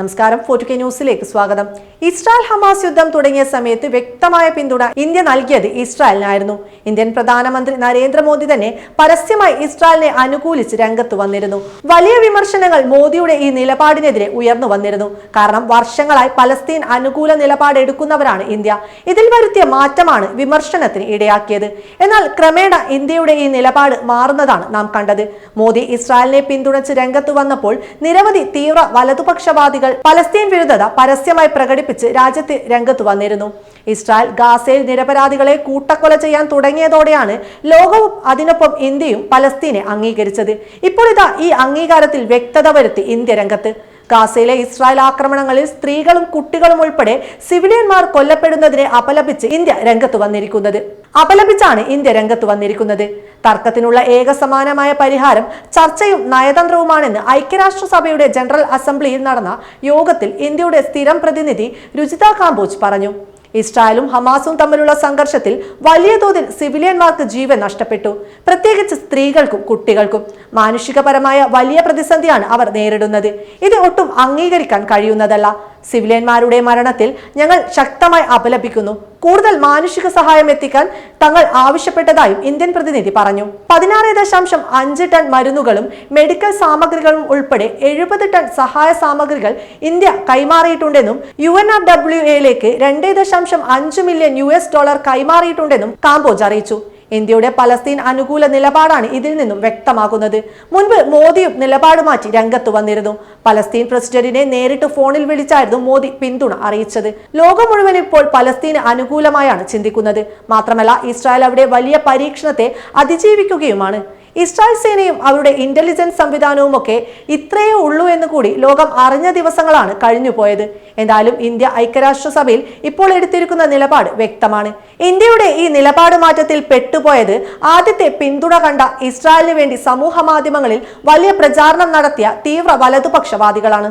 നമസ്കാരം. ഫോർട്ടു കെ ന്യൂസിലേക്ക് സ്വാഗതം. ഇസ്രായേൽ ഹമാസ് യുദ്ധം തുടങ്ങിയ സമയത്ത് വ്യക്തമായ പിന്തുണ ഇന്ത്യ നൽകിയത് ഇസ്രായേലിനായിരുന്നു. ഇന്ത്യൻ പ്രധാനമന്ത്രി നരേന്ദ്രമോദി തന്നെ പരസ്യമായി ഇസ്രായേലിനെ അനുകൂലിച്ച് രംഗത്ത് വന്നിരുന്നു. വലിയ വിമർശനങ്ങൾ മോദിയുടെ ഈ നിലപാടിനെതിരെ ഉയർന്നു വന്നിരുന്നു. കാരണം വർഷങ്ങളായി പലസ്തീൻ അനുകൂല നിലപാട് എടുക്കുന്നവരാണ് ഇന്ത്യ. ഇതിൽ വരുത്തിയ മാറ്റമാണ് വിമർശനത്തിന് ഇടയാക്കിയത്. എന്നാൽ ക്രമേണ ഇന്ത്യയുടെ ഈ നിലപാട് മാറുന്നതാണ് നാം കണ്ടത്. മോദി ഇസ്രായേലിനെ പിന്തുണച്ച് രംഗത്ത് വന്നപ്പോൾ നിരവധി തീവ്ര വലതുപക്ഷവാദികൾ പലസ്തീൻ വിരുദ്ധത പരസ്യമായി പ്രകടിപ്പിച്ച് രാജ്യത്ത് രംഗത്ത് വന്നിരുന്നു. ഇസ്രായേൽ ഗാസയിൽ നിരപരാധികളെ കൂട്ടക്കൊല ചെയ്യാൻ തുടങ്ങിയതോടെയാണ് ലോകവും അതിനൊപ്പം ഇന്ത്യയും പലസ്തീനെ അംഗീകരിച്ചത്. ഇപ്പോൾ ഇതാ ഈ അംഗീകാരത്തിൽ വ്യക്തത വരുത്തി ഇന്ത്യ രംഗത്ത്. ഗാസയിലെ ഇസ്രായേൽ ആക്രമണങ്ങളിൽ സ്ത്രീകളും കുട്ടികളും ഉൾപ്പെടെ സിവിലിയന്മാർ കൊല്ലപ്പെടുന്നതിനെ അപലപിച്ച് ഇന്ത്യ രംഗത്ത് വന്നിരിക്കുന്നത്. അപലപിച്ചാണ് ഇന്ത്യ രംഗത്ത് വന്നിരിക്കുന്നത്. തർക്കത്തിനുള്ള ഏക സമാനമായ പരിഹാരം ചർച്ചയും നയതന്ത്രവുമാണെന്ന് ഐക്യരാഷ്ട്രസഭയുടെ ജനറൽ അസംബ്ലിയിൽ നടന്ന യോഗത്തിൽ ഇന്ത്യയുടെ സ്ഥിരം പ്രതിനിധി രുചിത കാംബോജ് പറഞ്ഞു. ഇസ്രായേലും ഹമാസും തമ്മിലുള്ള സംഘർഷത്തിൽ വലിയ തോതിൽ സിവിലിയന്മാർക്ക് ജീവൻ നഷ്ടപ്പെട്ടു. പ്രത്യേകിച്ച് സ്ത്രീകൾക്കും കുട്ടികൾക്കും. മാനുഷികപരമായ വലിയ പ്രതിസന്ധിയാണ് അവർ നേരിടുന്നത്. ഇത് ഒട്ടും അംഗീകരിക്കാൻ കഴിയുന്നതല്ല. സിവിലിയന്മാരുടെ മരണത്തിൽ ഞങ്ങൾ ശക്തമായി അപലപിക്കുന്നു. കൂടുതൽ മാനുഷിക സഹായം എത്തിക്കാൻ തങ്ങൾ ആവശ്യപ്പെട്ടതായും ഇന്ത്യൻ പ്രതിനിധി പറഞ്ഞു. പതിനാറ് ദശാംശം അഞ്ച് ടൺ മരുന്നുകളും മെഡിക്കൽ സാമഗ്രികളും ഉൾപ്പെടെ എഴുപത് ടൺ സഹായ സാമഗ്രികൾ ഇന്ത്യ കൈമാറിയിട്ടുണ്ടെന്നും യു എൻ ആർ ഡബ്ല്യു എയിലേക്ക് രണ്ട് ദശാംശം അഞ്ച് മില്യൺ യു എസ് ഡോളർ കൈമാറിയിട്ടുണ്ടെന്നും കാംബോജ് അറിയിച്ചു. ഇന്ത്യയുടെ പലസ്തീൻ അനുകൂല നിലപാടാണ് ഇതിൽ നിന്നും വ്യക്തമാകുന്നത്. മുൻപ് മോദിയും നിലപാട് മാറ്റി രംഗത്ത് വന്നിരുന്നു. പലസ്തീൻ പ്രസിഡന്റിനെ നേരിട്ട് ഫോണിൽ വിളിച്ചായിരുന്നു മോദി പിന്തുണ അറിയിച്ചത്. ലോകം മുഴുവൻ ഇപ്പോൾ പലസ്തീന് അനുകൂലമായാണ് ചിന്തിക്കുന്നത്. മാത്രമല്ല ഇസ്രായേൽ അവിടെ വലിയ പരീക്ഷണത്തെ അതിജീവിക്കുകയുമാണ്. ഇസ്രായേൽ സേനയും അവരുടെ ഇന്റലിജൻസ് സംവിധാനവും ഒക്കെ ഇത്രയേ ഉള്ളൂ എന്ന് കൂടി ലോകം അറിഞ്ഞ ദിവസങ്ങളാണ് കഴിഞ്ഞുപോയത്. എന്തായാലും ഇന്ത്യ ഐക്യരാഷ്ട്രസഭയിൽ ഇപ്പോൾ എടുത്തിരിക്കുന്ന നിലപാട് വ്യക്തമാണ്. ഇന്ത്യയുടെ ഈ നിലപാട് മാറ്റത്തിൽ പെട്ടുപോയത് ആദ്യത്തെ പിന്തുണ കണ്ട ഇസ്രായേലിന് വേണ്ടി സമൂഹ മാധ്യമങ്ങളിൽ വലിയ പ്രചാരണം നടത്തിയ തീവ്ര വലതുപക്ഷവാദികളാണ്.